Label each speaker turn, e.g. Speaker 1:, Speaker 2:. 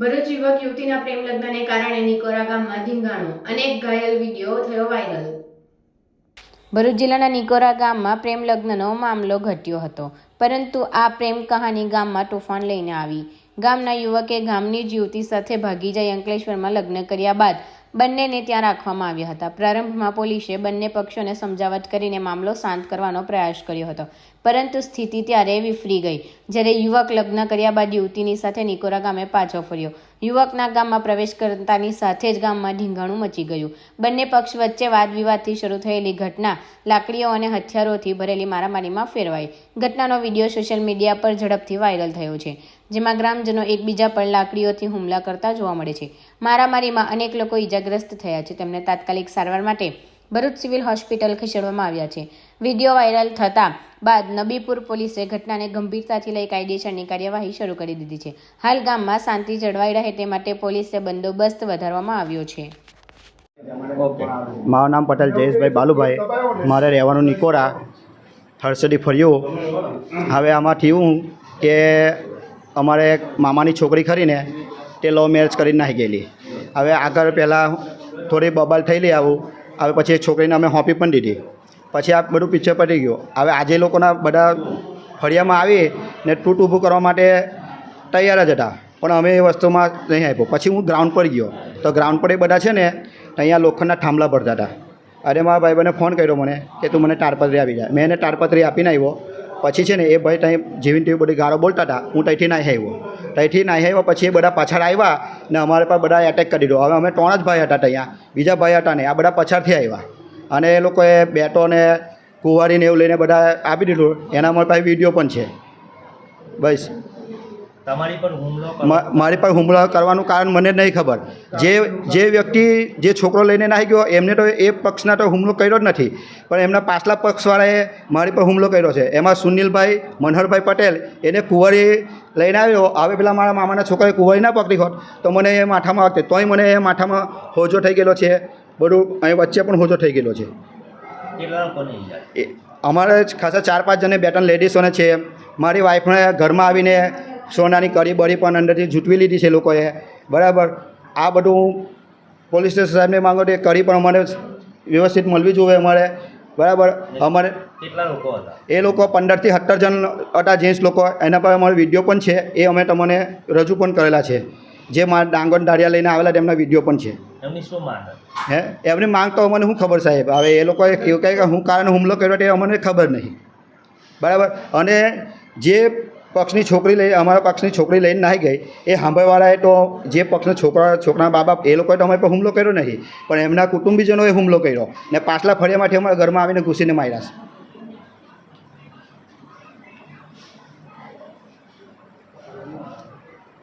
Speaker 1: ભરૂચ યુવક યુવતીના પ્રેમ લગ્નને કારણે નિકોરા ગામમાં ધીંગાણો, અનેક ઘાયલ વીડિયો થયો વાયરલ. ભરૂચ જિલ્લાના નિકોરા ગામમાં પ્રેમ લગ્નનો મામલો ઘટ્યો હતો, પરંતુ આ પ્રેમ કહાની ગામમાં તોફાન લઈને આવી. ગામના યુવકે ગામની જ યુવતી સાથે ભાગી જઈ અંકલેશ્વરમાં લગ્ન કર્યા બાદ બંનેને ત્યાં રાખવામાં આવ્યા હતા. પ્રારંભમાં પોલીસે બંને પક્ષોને સમજાવટ કરીને મામલો શાંત કરવાનો પ્રયાસ કર્યો હતો. પરંતુ સ્થિતિ ત્યારે વિફરી ગઈ. જ્યારે યુવક લગ્ન કર્યા બાદ યુવતીની સાથે નિકોરા ગામે પાછો ફર્યો. યુવકના ગામમાં પ્રવેશ કરતાની સાથે જ ગામમાં ઢીંગાણું મચી ગયું. બંને પક્ષ વચ્ચે વાદ વિવાદથી શરૂ થયેલી ઘટના લાકડીઓ અને હથિયારોથી ભરેલી મારામારીમાં ફેરવાઈ. ઘટનાનો વીડિયો સોશિયલ મીડિયા પર ઝડપથી વાયરલ થયો છે. જેમાં ગ્રામજનો એકબીજા પર લાકડીઓથી હુમલા કરતા જોવા મળે છે. મારામારીમાં અનેક લોકો ઈજાગ્રસ્ત થયા છે. તેમને તાત્કાલિક સારવાર માટે ભરૂચ સિવિલ હોસ્પિટલ ખસેડવામાં આવ્યા છે. વીડિયો વાયરલ થતાં બાદ નબીપુર પોલીસે ઘટનાને ગંભીરતાથી લઈ કાયદેસરની કાર્યવાહી શરૂ કરી દીધી છે. હાલ ગામમાં શાંતિ જળવાઈ રહે તે માટે પોલીસે બંદોબસ્ત વધારવામાં આવ્યો છે.
Speaker 2: મારું નામ પટેલ જયેશભાઈ બાલુભાઈ. મારે રહેવાનું નિકોરા. થર્સડી ફર્યું. હવે આમાં થયું કે અમારે એક મામાની છોકરી ખરીને તે લવ મેરેજ કરીને નાખી ગયેલી. હવે આગળ પહેલાં થોડી બબાલ થયેલી આવું. હવે પછી એ છોકરીને અમે હોંપી પણ દીધી. પછી આ બધું પિક્ચર પડી ગયું. હવે આજે લોકોના બધા ફળિયામાં આવી ને તૂટ ઊભું કરવા માટે તૈયાર જ હતા. પણ અમે એ વસ્તુમાં નહીં આપ્યો. પછી હું ગ્રાઉન્ડ પર ગયો. તો ગ્રાઉન્ડ પર એ બધા છે ને અહીંયા લોખંડના થાંભલા ભરતા હતા. અરે મારા ભાઈબંધે ફોન કર્યો મને કે તું મને તાડપત્રી આપી જાય મેં એને તાડપત્રી આપીને આવ્યો પછી છે ને એ ભાઈ ત્યાં જેવી તેવી બધી ગાળો બોલતા હતા. હું ત્યાંથી નાહી આવ્યો. ત્યાંથી નાહી આવ્યો પછી એ બધા પાછળ આવ્યા ને અમારે પર બધા એટેક કરી દીધો. હવે અમે ત્રણ જ ભાઈ હતા ત્યાં. બીજા ભાઈ હતા ને આ બધા પાછળથી આવ્યા. અને એ લોકોએ બેટો ને કુંવારીને એવું લઈને બધા આપી દીધું. એના મારી પાસે વીડિયો પણ છે. બસ.
Speaker 3: તમારી પર હુમલો
Speaker 2: મારી કરવાનું કારણ મને નહીં ખબર. જે જે વ્યક્તિ જે છોકરો લઈને નાહી ગયો એમને તો એ પક્ષના તો હુમલો કર્યો જ નથી. પણ એમના પાછલા પક્ષવાળાએ મારી પર હુમલો કર્યો છે. એમાં સુનિલભાઈ મનહરભાઈ પટેલ એને કુંવરી લઈને આવ્યો. હવે પેલા મારા મામાના છોકરાએ કુંવરી ના પકડી હોત તો મને એ માથામાં વાગતે તોય મને એ માથામાં હોજો થઈ ગયેલો છે. બધું અહીં વચ્ચે પણ હોજો થઈ ગયેલો છે. અમારે ખાસા ચાર પાંચ જણે બે ત્રણ લેડીઝોને છે. મારી વાઈફને ઘરમાં આવીને સોનાની કડી બળી પણ અંદરથી જૂટવી લીધી છે લોકોએ. બરાબર. આ બધું હું પોલીસ સ્ટેશન સાહેબને માંગો તો એ કડી પણ અમારે વ્યવસ્થિત મળવી જોઈએ અમારે. બરાબર. અમારે
Speaker 3: કેટલા લોકો હતા?
Speaker 2: એ લોકો પંદરથી સત્તર જણ હતા જેન્ટ્સ લોકો. એના પર અમારો વીડિયો પણ છે. એ અમે તમને રજૂ પણ કરેલા છે. જે મારા ડાંગર દાળિયા લઈને આવેલા તેમના વીડિયો પણ છે.
Speaker 3: એમની શું માંગ
Speaker 2: હે? એમની માંગ તો અમને શું ખબર સાહેબ? હવે એ લોકોએ કેવું કહે કે હું કારણ હુમલો કર્યો તે અમને ખબર નહીં. બરાબર. અને જે પક્ષની છોકરી લઈ, અમારા પક્ષની છોકરી લઈને નાહી ગઈ. એ સાંભળવાળાએ તો જે પક્ષના છોકરા છોકરા બા બાપ, એ લોકોએ તો અમારી પર હુમલો કર્યો નહીં. પણ એમના કુટુંબીજનોએ હુમલો કર્યો. ને પાછલા ફળિયામાંથી અમારા ઘરમાં આવીને ઘૂસીને માર્યા છે.